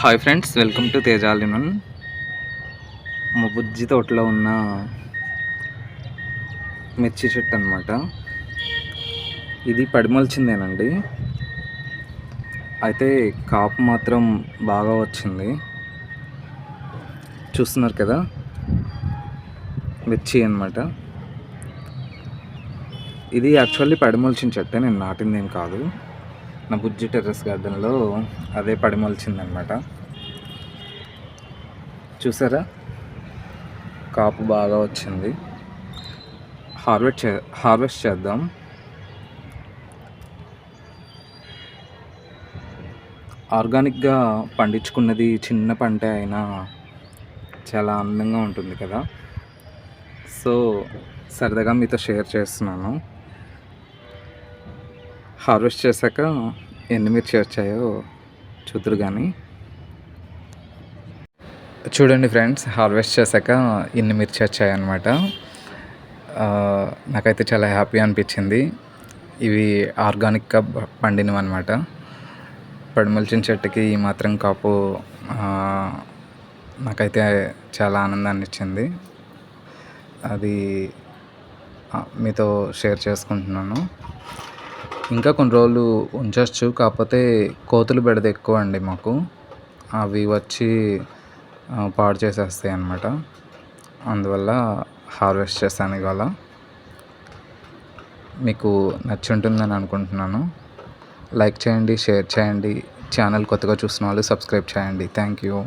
Hi friends welcome to తేజాలిమన్ మా బుజ్జి తోటలో ఉన్న మిర్చి చెట్టు అనమాట ఇది పడిమొల్చిందేనండి. అయితే కాపు మాత్రం బాగా వచ్చింది. చూస్తున్నారు కదా? మిర్చి అనమాట ఇది యాక్చువల్లీ పడిమొల్చిన చెట్టే నేను నాటింది ఏం కాదు. నా బుజ్జి టెర్రస్ గార్డెన్లో అదే పడిమొలిచిందనమాట చూసారా? కాపు బాగా వచ్చింది. హార్వెస్ట్ చే హార్వెస్ట్ చేద్దాం. ఆర్గానిక్గా పండించుకున్నది చిన్న పంట అయినా చాలా అందంగా ఉంటుంది కదా. సో సరదాగా మీతో షేర్ చేస్తున్నాను. హార్వెస్ట్ చేశాక ఎన్ని మిర్చి వచ్చాయో చూద్దరు కానీ చూడండి ఫ్రెండ్స్ హార్వెస్ట్ చేశాక ఇన్ని మిర్చి వచ్చాయన్నమాట. నాకైతే చాలా హ్యాపీ అనిపించింది. ఇవి ఆర్గానిక్గా పండినవి అనమాట పడిమల్చిన చెట్టుకి ఈ మాత్రం కాపు నాకైతే చాలా ఆనందాన్ని ఇచ్చింది అది మీతో షేర్ చేసుకుంటున్నాను. ఇంకా కొన్ని రోజులు ఉంచవచ్చు కాకపోతే కోతులు బెడద ఎక్కువ అండి మాకు. అవి వచ్చి పాడు చేసేస్తాయి అన్నమాట. అందువల్ల హార్వెస్ట్ చేశాను ఇవాళ. మీకు నచ్చి ఉంటుందని అనుకుంటున్నాను. లైక్ చేయండి షేర్ చేయండి. ఛానల్ కొత్తగా చూసిన వాళ్ళు సబ్స్క్రైబ్ చేయండి. Thank you.